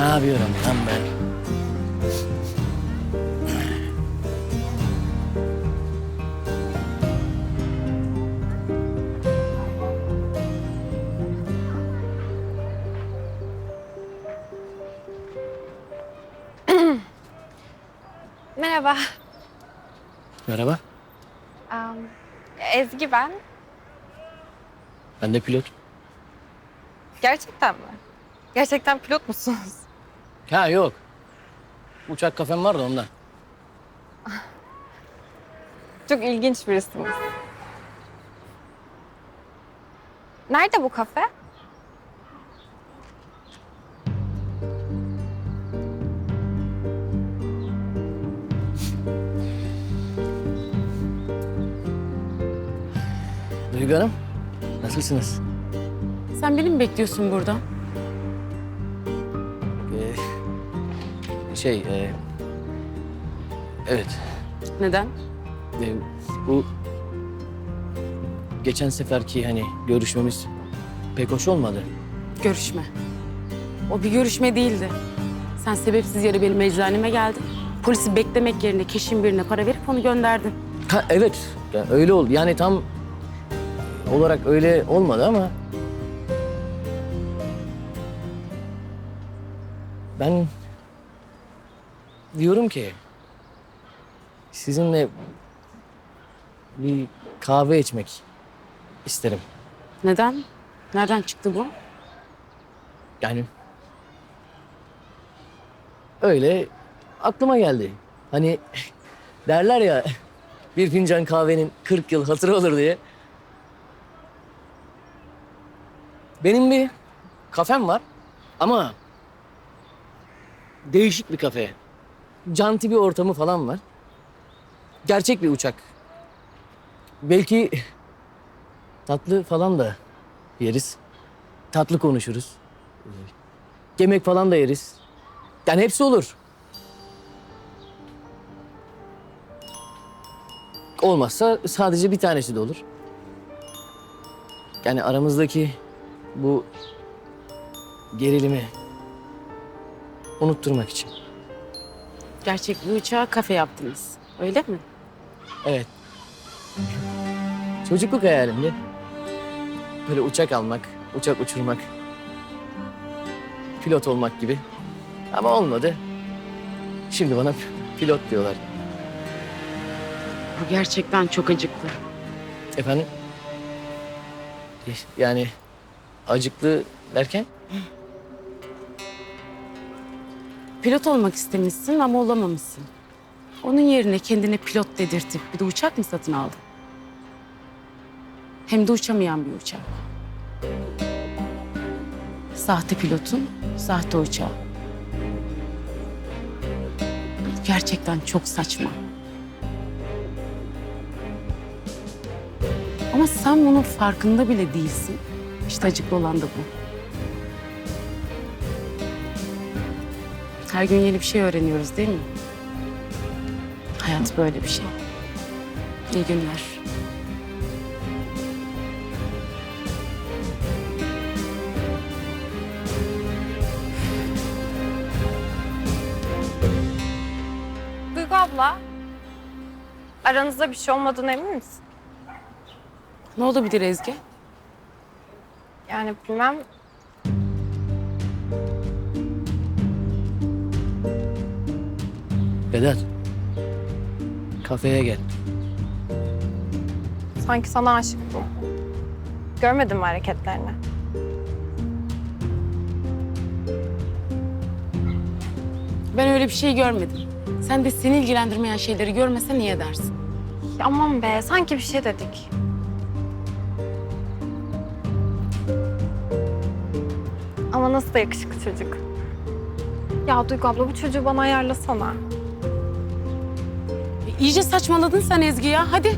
yapıyorum lan ben? Merhaba. Merhaba. Am, Ezgi ben. Ben de pilot. Gerçekten mi? Gerçekten pilot musunuz? Ha yok. Uçak kafem var da ondan. Çok ilginç birisiniz. Nerede bu kafe? Duygu Hanım, nasılsınız? Sen beni mi bekliyorsun burada? Şey, e, evet. Neden? e, bu geçen seferki hani görüşmemiz pek hoş olmadı. Görüşme. O bir görüşme değildi. Sen sebepsiz yere benim eczaneme geldin. Polisi beklemek yerine keşin birine para verip onu gönderdin. Ha, evet, ya öyle oldu. Yani tam olarak öyle olmadı ama... Ben diyorum ki sizinle bir kahve içmek isterim. Neden? Nereden çıktı bu? Yani öyle aklıma geldi. Hani derler ya bir fincan kahvenin 40 yıl hatırı olur diye. Benim bir kafem var ama değişik bir kafe. Canti bir ortamı falan var. Gerçek bir uçak. Belki tatlı falan da yeriz. Tatlı konuşuruz. Yemek falan da yeriz. Yani hepsi olur. Olmazsa sadece bir tanesi de olur. Yani aramızdaki bu gerilimi unutturmak için. Gerçek bir uçağa kafe yaptınız. Öyle mi? Evet. Çocukluk hayalimdi. Böyle uçak almak, uçak uçurmak. Pilot olmak gibi. Ama olmadı. Şimdi bana pilot diyorlar. Bu gerçekten çok acıklı. Efendim? Yani acıklı derken? Pilot olmak istemişsin ama olamamışsın. Onun yerine kendine pilot dedirtip bir de uçak mı satın aldın? Hem de uçamayan bir uçak. Sahte pilotun, sahte uçağı. Gerçekten çok saçma. Ama sen bunun farkında bile değilsin. İşte acıklı olan da bu. Her gün yeni bir şey öğreniyoruz değil mi? Hayat böyle bir şey. İyi günler. Duygu abla. Aranızda bir şey olmadığına emin misin? Ne olabilir Ezgi? Yani bilmem. Vedat. Kafeye gel. Sanki sana aşık bu. Görmedin mi hareketlerini? Ben öyle bir şey görmedim. Sen de seni ilgilendirmeyen şeyleri görmesen iyi edersin. Ya aman be, sanki bir şey dedik. Ama nasıl da yakışıklı çocuk. Ya Duygu abla bu çocuğu bana ayarlasana. İyice saçmaladın sen Ezgi ya. Hadi.